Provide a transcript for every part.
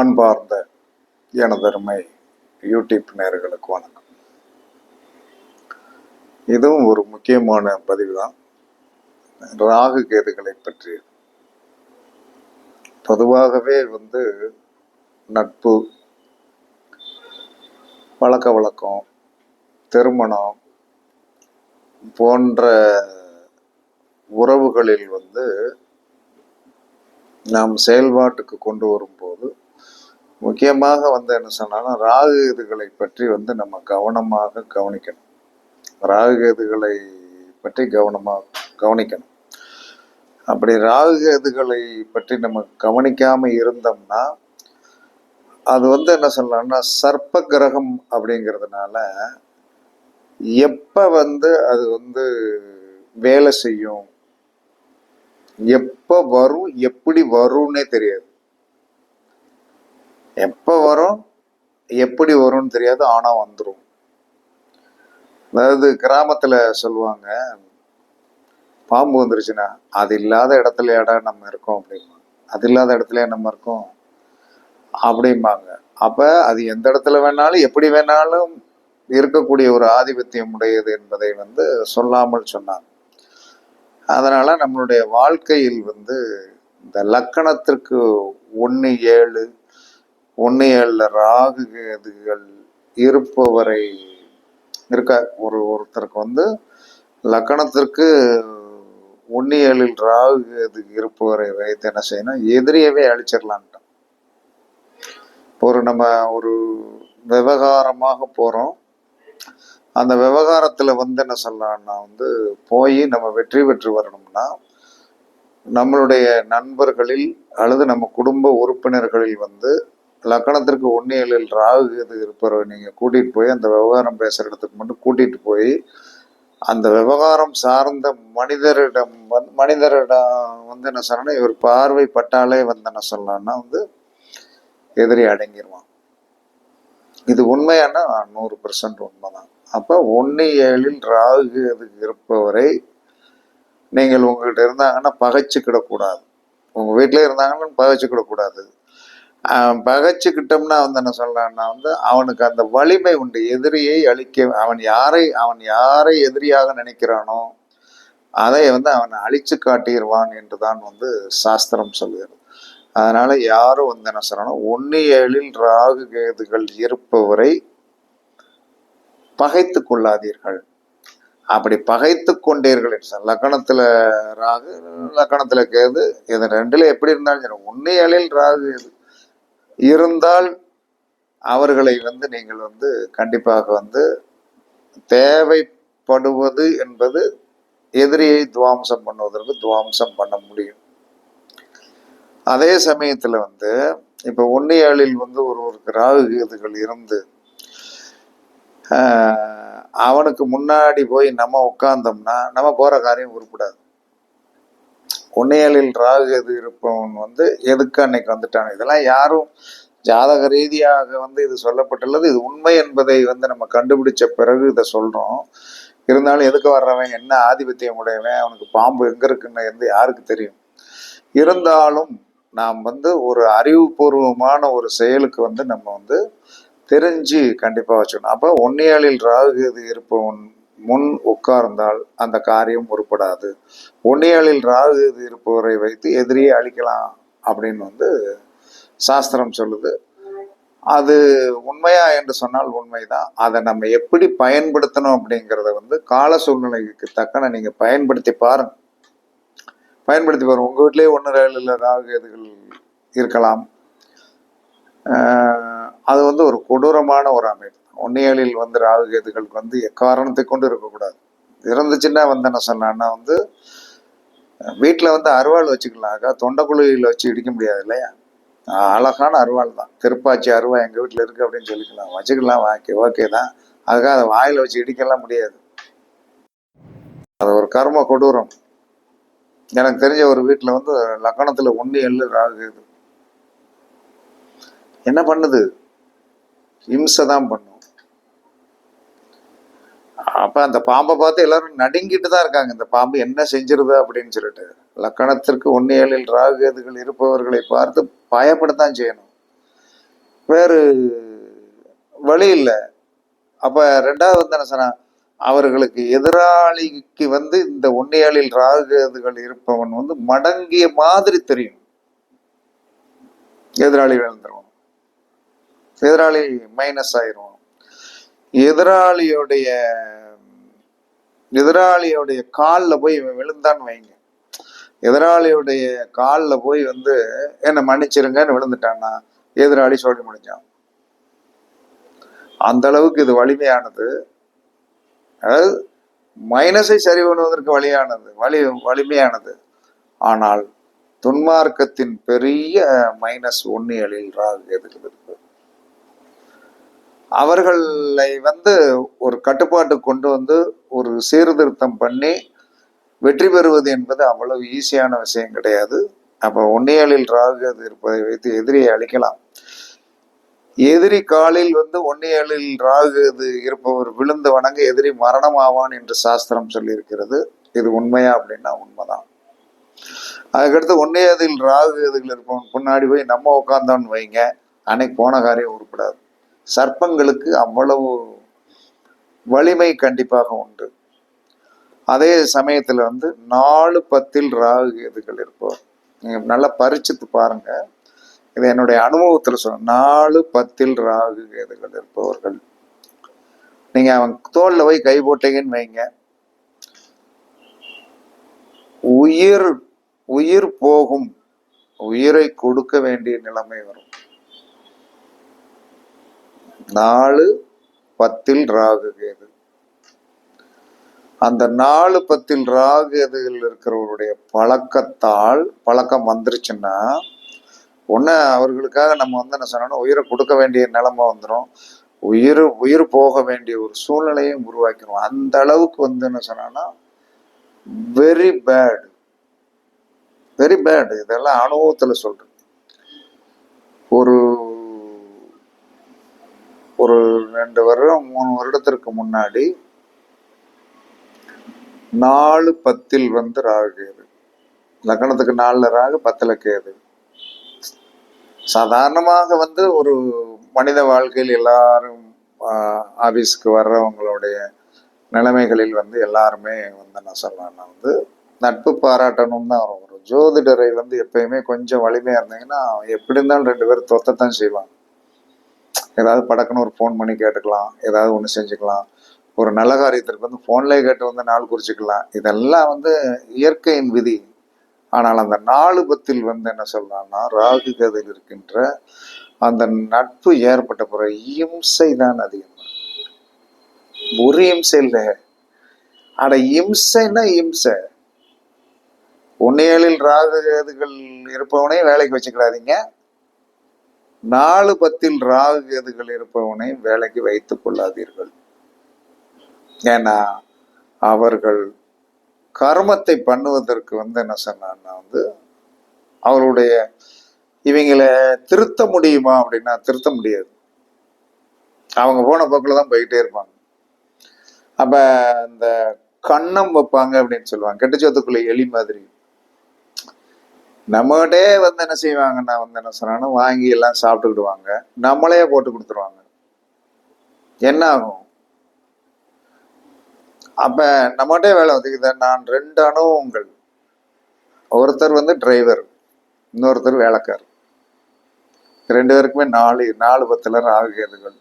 அன்பார்ந்த எனதருமை யூடியூப் நேர்களுக்கு வணக்கம். இதுவும் ஒரு முக்கியமான பதிவு தான் ராகு கேதுகளை பற்றி. பொதுவாகவே வந்து நட்பு பழக்க வழக்கம் திருமணம் போன்ற உறவுகளில் வந்து நாம் செயல்பாட்டுக்கு கொண்டு வரும்போது முக்கியமாக வந்து என்ன சொன்னாலும் ராகு இதுகளை பற்றி வந்து நம்ம கவனமாக கவனிக்கணும். ராகு கேதுகளை பற்றி கவனமாக கவனிக்கணும். அப்படி ராகு கேதுகளை பற்றி நம்ம கவனிக்காம இருந்தோம்னா அது வந்து என்ன சொல்லலாம்னா சர்ப்ப கிரகம் அப்படிங்கிறதுனால எப்போ வந்து அது வந்து வேலை செய்யும் எப்போ வரும் எப்படி வரும்னே தெரியாது. எப்போ வரும்? எப்படி வரும்னு தெரியாது ஆனால் வந்துடும் அதாவது கிராமத்தில் சொல்லுவாங்க பாம்பு வந்துருச்சுன்னா அது இல்லாத இடத்துலயாடா நம்ம இருக்கோம் அப்படிம்பாங்க. அது இல்லாத இடத்துலயா நம்ம இருக்கோம்? அப்படிம்பாங்க. அப்போ அது எந்த இடத்துல வேணாலும் எப்படி வேணாலும் இருக்கக்கூடிய ஒரு ஆதிபத்தியம் உடையது என்பதை வந்து சொல்லாமல் சொன்னாங்க. அதனால் நம்மளுடைய வாழ்க்கையில் வந்து இந்த லக்கணத்திற்கு ஒன்று ஏழு ஒன்று ஏழில் ராகு கேதுகள் இருப்பவரை இருக்கா ஒரு ஒருத்தருக்கு வந்து லக்கணத்திற்கு ஒன்று ஏழில் ராகு கேது இருப்பவரை வைத்து என்ன செய்யணும் எதிரியவே அழிச்சிடலான்ட்டோம் ஒரு நம்ம ஒரு விவகாரமாக போகிறோம் அந்த விவகாரத்தில் வந்து என்ன சொல்லலாம்னா வந்து போய் நம்ம வெற்றி பெற்று வரணும்னா நம்மளுடைய நண்பர்களில் அல்லது நம்ம குடும்ப உறுப்பினர்களில் வந்து லக்கணத்திற்கு ஒன்னியலில் ராகு இது இருப்பவரை நீங்கள் கூட்டிகிட்டு போய் அந்த விவகாரம் பேசுகிற இடத்துக்கு மட்டும் கூட்டிகிட்டு போய் அந்த விவகாரம் சார்ந்த மனிதரிடம் வந்து மனிதரிடம் வந்து என்ன சொல்லணும் இவர் பார்வை பட்டாலே வந்து என்ன சொல்லலாம்னா வந்து எதிரி அடங்கிடுவான் இது உண்மையான? நூறு பெர்சன்ட் உண்மைதான். அப்போ ஒன்று ஏழில் ராகு அதுக்கு இருப்பவரை நீங்கள் உங்ககிட்ட இருந்தாங்கன்னா பகைச்சிக்கிடக்கூடாது. உங்கள் வீட்டில் இருந்தாங்கன்னா பகைச்சிக்கிடக்கூடாது. பகைச்சுக்கிட்டோம்னா வந்து என்ன சொல்லலாம்னா வந்து அவனுக்கு அந்த வலிமை உண்டு. எதிரியை அழிக்க அவன் யாரை அவன் யாரை எதிரியாக நினைக்கிறானோ அதை வந்து அவன் அழிச்சு காட்டிடுவான் என்று தான் வந்து சாஸ்திரம் சொல்கிறது அதனால யாரும் வந்து என்ன சொல்லணும் ஒன்று ஏழில் ராகு கேதுகள் இருப்பவரை பகைத்து கொள்ளாதீர்கள். அப்படி பகைத்து கொண்டீர்கள் என்று சொன்ன ராகு லக்கணத்தில் கேது இது ரெண்டுல எப்படி இருந்தாலும் சரி ஒன்று ஏழில் ராகு கேது இருந்தால் அவர்களை வந்து நீங்கள் வந்து கண்டிப்பாக வந்து தேவைப்படுவது என்பது எதிரியை துவாம்சம் பண்ணுவதற்கு துவாம்சம் பண்ண முடியும். அதே சமயத்தில் வந்து இப்போ ஒன்னு ஏழில் வந்து ஒருவருக்கு ராகு கேதுகள் இருந்து அவனுக்கு முன்னாடி போய் நம்ம உட்கார்ந்தோம்னா நம்ம போகிற காரியம் உருப்படாது. ஒன்னியலில் ராகு எது இருப்பவன் வந்து எதுக்கு அன்னைக்கு வந்துட்டான்? இதெல்லாம் யாரும் ஜாதக ரீதியாக வந்து இது சொல்லப்பட்டுள்ளது. இது உண்மை என்பதை வந்து நம்ம கண்டுபிடிச்ச பிறகு இதை சொல்றோம். இருந்தாலும் எதுக்கு வர்றவன்? என்ன ஆதிபத்தியம் உடையவன்? அவனுக்கு பாம்பு எங்க இருக்குன்னு வந்து யாருக்கு தெரியும்? இருந்தாலும் நாம் வந்து ஒரு அறிவுபூர்வமான ஒரு செயலுக்கு வந்து நம்ம வந்து தெரிஞ்சு கண்டிப்பாக வச்சுக்கணும். அப்போ ஒன்னியாளில் ராகு இது இருப்பவன் முன் உட்கார்ந்தால் அந்த காரியம் உருப்படாது. ஒன்னியாளில் ராகு இது இருப்பவரை வைத்து எதிரியை அழிக்கலாம் அப்படின்னு வந்து சாஸ்திரம் சொல்லுது. அது உண்மையா என்று சொன்னால் உண்மைதான். அதை நம்ம எப்படி பயன்படுத்தணும் அப்படிங்கிறத வந்து கால சூழ்நிலைக்கு தக்கன நீங்க பயன்படுத்தி பாருங்க. பயன்படுத்தி பாருங்க. உங்க வீட்லயே ஒன்று ரயிலில் ராகு எதுகள் இருக்கலாம். ஆஹ் அது வந்து ஒரு கொடூரமான ஒரு அமைப்பு. ஒன்னியலில் வந்து ராகுகேதுகளுக்கு வந்து எக்காரணத்தை கொண்டு இருக்கக்கூடாது இருந்துச்சுன்னா வந்து என்ன சொன்னான்னா வந்து வீட்டில் வந்து அருவாள் வச்சுக்கலாம்க்கா தொண்டைக்குழியில் வச்சு இடிக்க முடியாது இல்லையா? அழகான அருவாள் தான். திருப்பாச்சி அருவா எங்கள் வீட்டில் இருக்கு அப்படின்னு சொல்லிக்கலாம். வச்சுக்கலாம் ஓகே ஓகே தான். அதுக்காக அதை வாயில் வச்சு இடிக்கலாம் முடியாது. அது ஒரு கர்ம கொடூரம். எனக்கு தெரிஞ்ச ஒரு வீட்டில் வந்து லக்கணத்தில் ஒன்று எள்ளு ராகு என்ன பண்ணுது? இம்சை தான் பண்ணும். அப்போ அந்த பாம்பை பார்த்து எல்லாரும் நடுங்கிட்டு தான் இருக்காங்க. இந்த பாம்பு என்ன செஞ்சிருது அப்படின்னு சொல்லிட்டு. லக்கணத்திற்கு ஒன்று ஏழில் ராகு கேதுகள் இருப்பவர்களை பார்த்து பயப்படத்தான் செய்யணும். வேறு வழி இல்லை. அப்போ ரெண்டாவது வந்து என்ன சொன்னால் அவர்களுக்கு எதிராளிக்கு வந்து இந்த ஒன்னியாளில் ராகுகேதுகள் இருப்பவன் வந்து மடங்கிய மாதிரி தெரியும். எதிராளி விழுந்துருவான் எதிராளி மைனஸ் ஆயிரும். எதிராளியுடைய எதிராளியுடைய காலில் போய் இவன் விழுந்தான்னு வைங்க. எதிராளியுடைய காலில் போய் வந்து என்ன மன்னிச்சிருங்கன்னு விழுந்துட்டான்னா எதிராளி சொல்லி முடிஞ்சான். அந்த அளவுக்கு இது வலிமையானது. அதாவது மைனஸை சரி பண்ணுவதற்கு வழியானது வலி வலிமையானது. ஆனால் துன்மார்க்கத்தின் பெரிய மைனஸ் ஒன்னியலில் ராகு எதுக்கு இருக்குது அவர்களை வந்து ஒரு கட்டுப்பாட்டு கொண்டு வந்து ஒரு சீர்திருத்தம் பண்ணி வெற்றி பெறுவது என்பது அவ்வளவு ஈஸியான விஷயம் கிடையாது. அப்போ ஒன்னியலில் ராகு அது இருப்பதை வைத்து எதிரியை அழிக்கலாம். எதிரி காலில் வந்து ஒன்னியலில் ராகு அது இருப்பவர் விழுந்து வணங்க எதிரி மரணம் ஆவான் என்று சாஸ்திரம் சொல்லியிருக்கிறது. இது உண்மையா அப்படின்னா உண்மைதான். அதுக்கடுத்து ஒன்னியதில் ராகு இதுல இருப்பவன் பின்னாடி போய் நம்ம உட்காந்தோன்னு வைங்க. அன்னைக்கு போன காரியம் உருப்படாது. சர்ப்பங்களுக்கு அவ்வளவு வலிமை கண்டிப்பாக உண்டு. அதே சமயத்தில் வந்து நாலு பத்தில் ராகு கேதுகள் இருப்போம் நீங்கள் நல்லா பரிச்சுத்து பாருங்க. இது என்னுடைய அனுபவத்தில் சொல்றேன் நாலு பத்தில் ராகு கேதுகள் இருப்பவர்கள். நீங்கள் அவன் தோளில் போய் கை போட்டீங்கன்னு வைங்க. உயிர் உயிர் போகும். உயிரை கொடுக்க வேண்டிய நிலைமை வரும். நாலு பத்தில் ராகு கேது அந்த நாலு பத்தில் ராகு இருக்கிறவருடைய பழக்கத்தால் பழக்கம் வந்துருச்சுன்னா ஒன்று அவர்களுக்காக நம்ம வந்து என்ன சொன்னோம்னா உயிரை கொடுக்க வேண்டிய நிலைமை வந்துடும் உயிர் உயிர் போக வேண்டிய ஒரு சூழ்நிலையும் உருவாக்கிடும் அந்த அளவுக்கு வந்து என்ன சொன்னோன்னா வெரி பேடு வெரி பேடு இதெல்லாம் அனுபவத்தில் சொல்கிறேன் ஒரு ஒரு ரெண்டு வருடம் மூணு வருடத்திற்கு முன்னாடி நாலு பத்தில் வந்து ராகு கேது. லக்னத்துக்கு நாலுல ராகு பத்துல கேது. சாதாரணமாக வந்து ஒரு மனித வாழ்க்கையில் எல்லாரும் ஆஃபீஸ்க்கு வர்றவங்களுடைய நிலைமைகளில் வந்து எல்லாருமே வந்து என்ன சொல்லலாம்னா வந்து நட்பு பாராட்டணும் தான் வரும். ஒரு ஜோதிடரை வந்து எப்பயுமே கொஞ்சம் வலிமையா இருந்தீங்கன்னா எப்படி இருந்தாலும் ரெண்டு பேரும் தொத்தத்தான் செய்வாங்க. ஏதாவது படக்குன்னு ஒரு ஃபோன் பண்ணி கேட்டுக்கலாம் ஏதாவது ஒன்று செஞ்சுக்கலாம். ஒரு நல்ல காரியத்திற்கு வந்து ஃபோன்லேயே கேட்டு வந்து நாள் குறிச்சிக்கலாம். இதெல்லாம் வந்து இயற்கையின் விதி. ஆனால் அந்த நாலு பத்தில் வந்து என்ன சொல்லலாம்னா ராகு கதையில் இருக்கின்ற அந்த நட்பு ஏற்பட்ட பிற இம்சை தான் அதிகம். ஒரு இம்சை இல்லை. அட இம்சைன்னா இம்சை. ஒன்னேழில் ராகு கேதுகள் இருப்பவனே வேலைக்கு வச்சுக்கிறாதீங்க நாலு பத்தில் ராகு கேதுகள் இருப்பவனை வேலைக்கு வைத்துக் கொள்ளாதீர்கள். ஏன்னா அவர்கள் கர்மத்தை பண்ணுவதற்கு வந்து என்ன சொன்னான்னா வந்து அவருடைய இவங்களை திருத்த முடியுமா அப்படின்னா திருத்த முடியாது. அவங்க போன போக்கில் தான் போயிட்டே இருப்பாங்க. அப்ப இந்த கண்ணம் வைப்பாங்க அப்படின்னு சொல்லுவாங்க. கெட்டுச்சோத்துக்குள்ள எலி மாதிரி. நம்மகிட்டே வந்து என்ன செய்வாங்கன்னா வந்து என்ன சொன்னாங்கன்னா வாங்கி எல்லாம் சாப்பிட்டுக்கிடுவாங்க. நம்மளே போட்டு கொடுத்துருவாங்க. என்ன ஆகும்? அப்ப நம்மகிட்டே வேலை ஒதுக்குது. நான் ரெண்டு அனுபவங்கள். ஒருத்தர் வந்து டிரைவர் இன்னொருத்தர் வேலைக்கார் ரெண்டு பேருக்குமே நாலு நாலு பத்துல ராகுகேதுகள்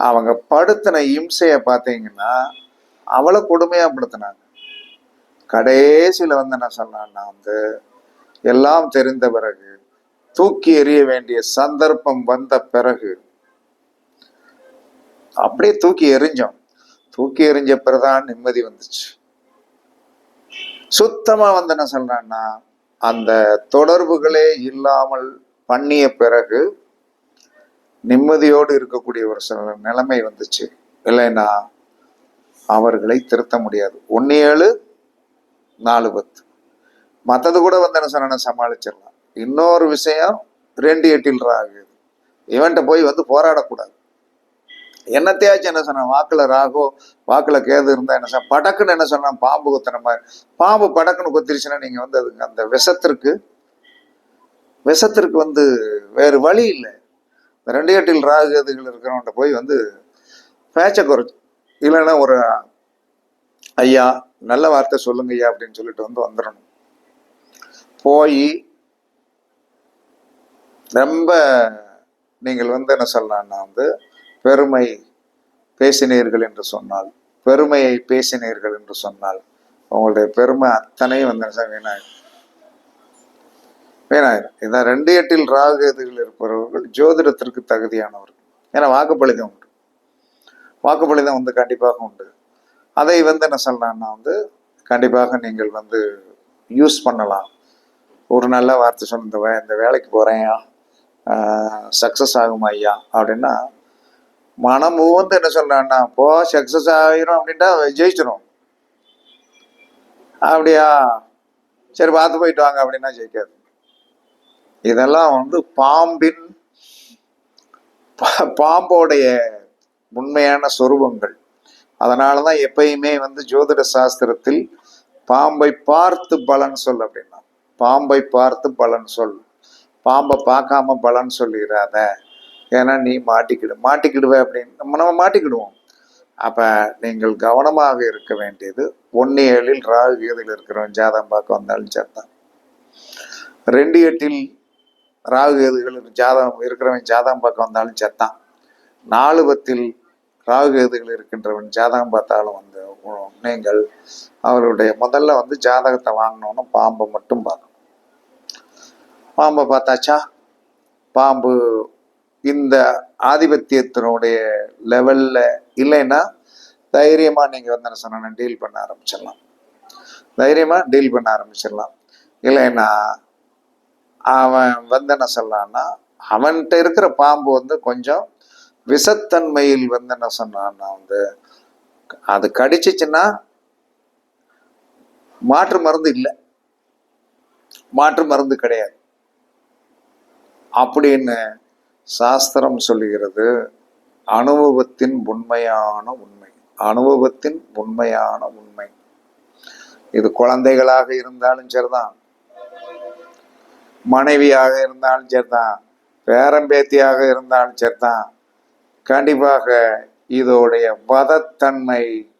அவங்க படுத்தின இம்சையை பார்த்தீங்கன்னா அவளை கொடுமையாக படுத்தினாங்க கடைசியில் வந்து என்ன சொன்னான்னா வந்து எல்லாம் தெரிந்த பிறகு தூக்கி எறிய வேண்டிய சந்தர்ப்பம் வந்த பிறகு அப்படியே தூக்கி எறிஞ்சோம். தூக்கி எறிஞ்ச பிறகுதான் நிம்மதி வந்துச்சு. சுத்தமா வந்து என்ன சொல்றேன்னா அந்த தொடர்புகளே இல்லாமல் பண்ணிய பிறகு நிம்மதியோடு இருக்கக்கூடிய ஒரு சில நிலைமை வந்துச்சு. இல்லைன்னா அவர்களை திருத்த முடியாது. ஒன்னு ஏழு நாலு பத்து. மற்றது கூட வந்து என்ன சொன்னா சமாளிச்சிடலாம். இன்னொரு விஷயம் ரெண்டு எட்டில் ராகு இவன்ட்ட போய் வந்து போராடக்கூடாது. என்னத்தையாச்சும் என்ன சொன்ன வாக்குல ராகோ வாக்குல கேது இருந்தா என்ன சொன்ன படக்குன்னு என்ன சொன்னா பாம்பு குத்தின மாதிரி. பாம்பு படக்குன்னு குத்திருச்சுன்னா நீங்க வந்து அதுக்கு அந்த விஷத்திற்கு விஷத்திற்கு வந்து வேறு வழி இல்லை. இந்த ரெண்டு எட்டில் ராகு இருக்கிறவன்ட்ட போய் வந்து பேச்சை குறைச்சு இல்லைன்னா ஒரு ஐயா நல்ல வார்த்தை சொல்லுங்க ஐயா அப்படின்னு சொல்லிட்டு வந்து வந்துடணும். போய் ரொம்ப நீங்கள் வந்து என்ன சொல்லலாம்னா வந்து பெருமை பேசினீர்கள் என்று சொன்னால் பெருமையை பேசினீர்கள் என்று சொன்னால் உங்களுடைய பெருமை அத்தனையும் வந்து என்ன செய்யும்? வீணாயிடும் வீணாயிடும் இதான் ரெண்டு எட்டில் ராகுகதிகள் இருப்பவர்கள் ஜோதிடத்திற்கு தகுதியானவர்கள். ஏன்னா வாக்குப்பளிதம் உண்டு. வாக்குப்பளிதம் வந்து கண்டிப்பாக உண்டு. அதை வந்து என்ன சொல்லலாம்னா வந்து கண்டிப்பாக நீங்கள் வந்து யூஸ் பண்ணலாம். ஒரு நல்ல வார்த்தை சொன்ன இந்த வேலைக்கு போகிறேன் சக்ஸஸ் ஆகுமா ஐயா? அப்படின்னா மனம் வந்து என்ன சொல்றான்னா போ சக்ஸஸ் ஆகிரும் அப்படின்ட்டா ஜெயிச்சிடும் அப்படியா? சரி பார்த்து போயிட்டு வாங்க அப்படின்னா ஜெயிக்காது. இதெல்லாம் வந்து பாம்பின் பா- பாம்போடைய உண்மையான சொரூபங்கள். அதனால தான் எப்பயுமே வந்து ஜோதிட சாஸ்திரத்தில் பாம்பை பார்த்து பலன் சொல் அப்படின்னா. பாம்பை பார்த்து பலன் சொல். பாம்பை பார்க்காம பலன் சொல்லிடாத ஏன்னா நீ மாட்டிக்கிடு மாட்டிக்கிடுவே அப்படின்னு நம்ம நம்ம மாட்டிக்கிடுவோம். அப்ப நீங்கள் கவனமாக இருக்க வேண்டியது ஒன்னு ஏழில் ராகு கேதில் இருக்கிறவன் ஜாதகம் பார்க்க வந்தாலும் சேர்த்தான் ரெண்டு எட்டில் ராகு கேதுகளில் ஜாதகம் இருக்கிறவன் ஜாதகம் பார்க்க வந்தாலும் செத்தான் நாலு பத்தில் ராகு கேதுகள் இருக்கின்றவன் ஜாதகம் பார்த்தாலும் வந்து நீங்கள் அவருடைய முதல்ல வந்து ஜாதகத்தை வாங்கினோன்னு பாம்பை மட்டும் பார்க்கணும். பாம்பை பார்த்தாச்சா? பாம்பு இந்த ஆதிபத்தியத்தினுடைய லெவல்ல இல்லைன்னா தைரியமா நீங்க வந்து என்ன சொன்ன டீல் பண்ண ஆரம்பிச்சிடலாம். தைரியமா டீல் பண்ண ஆரம்பிச்சிடலாம். இல்லைன்னா அவன் வந்து என்ன சொல்லான்னா அவன்கிட்ட இருக்கிற பாம்பு வந்து கொஞ்சம் விஷத்தன்மையில் வந்து என்ன சொன்னான்னா வந்து அது கடிச்சிச்சுன்னா மாற்று மருந்து இல்லை. மாற்று மருந்து கிடையாது. அப்படின்னு சாஸ்திரம் சொல்லுகிறது அனுபவத்தின் உண்மையான உண்மை. அனுபவத்தின் உண்மையான உண்மை. இது குழந்தைகளாக இருந்தாலும் சரிதான். மனைவியாக இருந்தாலும் சரிதான். பேரம்பேத்தியாக இருந்தாலும் சரிதான். கண்டிப்பாக இதோடைய வதத்தன்மை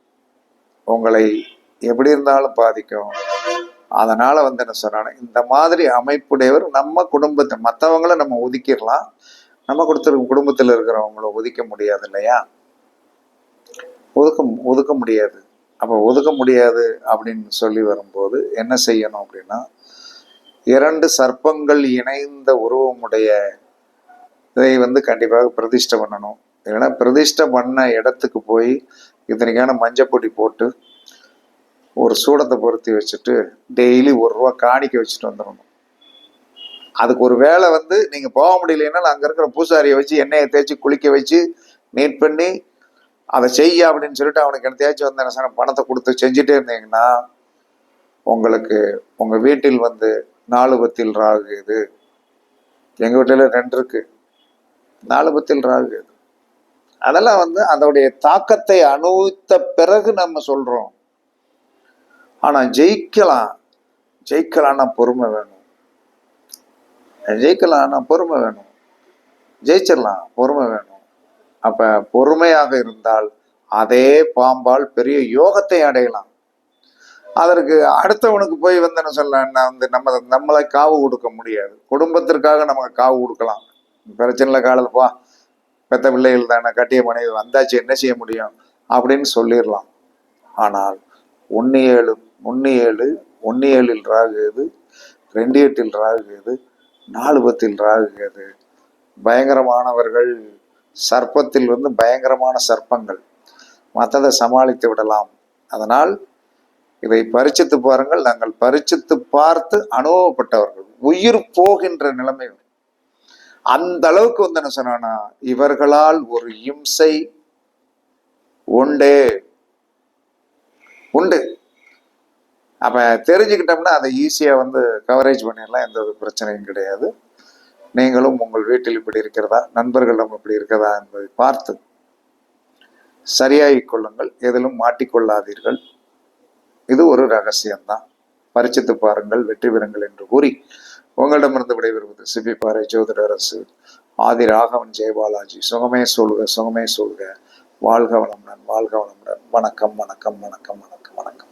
உங்களை எப்படி இருந்தாலும் பாதிக்கும். அதனால வந்து என்ன சொல்றாங்க இந்த மாதிரி அமைப்புடையவர் நம்ம குடும்பத்தை மற்றவங்கள நம்ம ஒதுக்கிடலாம். நம்ம கொடுத்துருக்க குடும்பத்தில் இருக்கிறவங்கள ஒதுக்க முடியாது இல்லையா? ஒதுக்க ஒதுக்க முடியாது. அப்போ ஒதுக்க முடியாது அப்படின்னு சொல்லி வரும்போது என்ன செய்யணும் அப்படின்னா இரண்டு சர்ப்பங்கள் இணைந்த உருவமுடைய இதை வந்து கண்டிப்பாக பிரதிஷ்டை பண்ணணும். இல்லைன்னா பிரதிஷ்டை பண்ண இடத்துக்கு போய் இத்தனைக்கான மஞ்சப்பொடி போட்டு ஒரு சூடத்தை பொருத்தி வச்சுட்டு டெய்லி ஒரு ரூபா காணிக்க வச்சுட்டு வந்துடணும். அதுக்கு ஒரு வேலை வந்து நீங்கள் போக முடியலன்னா அங்கே இருக்கிற பூசாரியை வச்சு எண்ணெயை தேய்ச்சி குளிக்க வச்சு நீட் பண்ணி அதை செய்ய அப்படின்னு சொல்லிட்டு அவனுக்கு என்ன தேய்ச்சி வந்த என்ன சொன்ன பணத்தை கொடுத்து செஞ்சுட்டே இருந்தீங்கன்னா உங்களுக்கு உங்கள் வீட்டில் வந்து நாலு பத்தில் ராகு இது. வீட்டில் ரெண்டு இருக்கு. நாலு பத்தில் ராகு இது. அதெல்லாம் வந்து அதோடைய தாக்கத்தை அனுபவித்த பிறகு நம்ம சொல்கிறோம் ஆனா ஜெயிக்கலாம். ஜெயிக்கலாம்னா பொறுமை வேணும். ஜெயிக்கலாம்னா பொறுமை வேணும். ஜெயிச்சிடலாம் பொறுமை வேணும். அப்ப பொறுமையாக இருந்தால் அதே பாம்பால் பெரிய யோகத்தை அடையலாம். அதற்கு அடுத்தவனுக்கு போய் வந்து என்ன வந்து நம்ம நம்மளை காவு கொடுக்க முடியாது. குடும்பத்திற்காக நமக்கு காவு கொடுக்கலாம். பிரச்சனை இல்லை காலத்துப்பா பெத்த பிள்ளைகள் தானே கட்டிய மனைவி வந்தாச்சு என்ன செய்ய முடியும்? அப்படின்னு சொல்லிடலாம். ஆனால் ஒன்று ஏழு ஒன்று ஏழு ஒன்று ஏழில் ராகுது ரெண்டு எட்டில் ராகுது நாலு பத்தில் ராகுது பயங்கரமானவர்கள் சர்ப்பத்தில் வந்து பயங்கரமான சர்ப்பங்கள். மற்றதை சமாளித்து விடலாம். அதனால் இதை பரிச்சித்து பாருங்கள். நாங்கள் பரிச்சித்து பார்த்து அனுபவப்பட்டவர்கள். உயிர் போகின்ற நிலைமை அந்த அளவுக்கு வந்து என்ன சொன்னா இவர்களால் ஒரு இம்சை உண்டு. உண்டு. அப்போ தெரிஞ்சுக்கிட்டோம்னா அதை ஈஸியாக வந்து கவரேஜ் பண்ணிடலாம் எந்த ஒரு பிரச்சனையும் கிடையாது. நீங்களும் உங்கள் வீட்டில் இப்படி இருக்கிறதா நண்பர்களிடம் இப்படி இருக்கிறதா என்பதை பார்த்து சரியாகிக் கொள்ளுங்கள். எதிலும் மாட்டிக்கொள்ளாதீர்கள். இது ஒரு ரகசியம்தான். பரிச்சித்து பாருங்கள் வெற்றி பெறுங்கள் என்று கூறி உங்களிடமிருந்து விடைபெறுவது சிபி பாறை ஜோதிடரசு ஆதி ராகவன் ஜெயபாலாஜி சுகமே சொல்க சுகமே சொல்க வாழ்க வளமுடன் வாழ்க வளமுடன். வணக்கம் வணக்கம் வணக்கம் வணக்கம் வணக்கம்.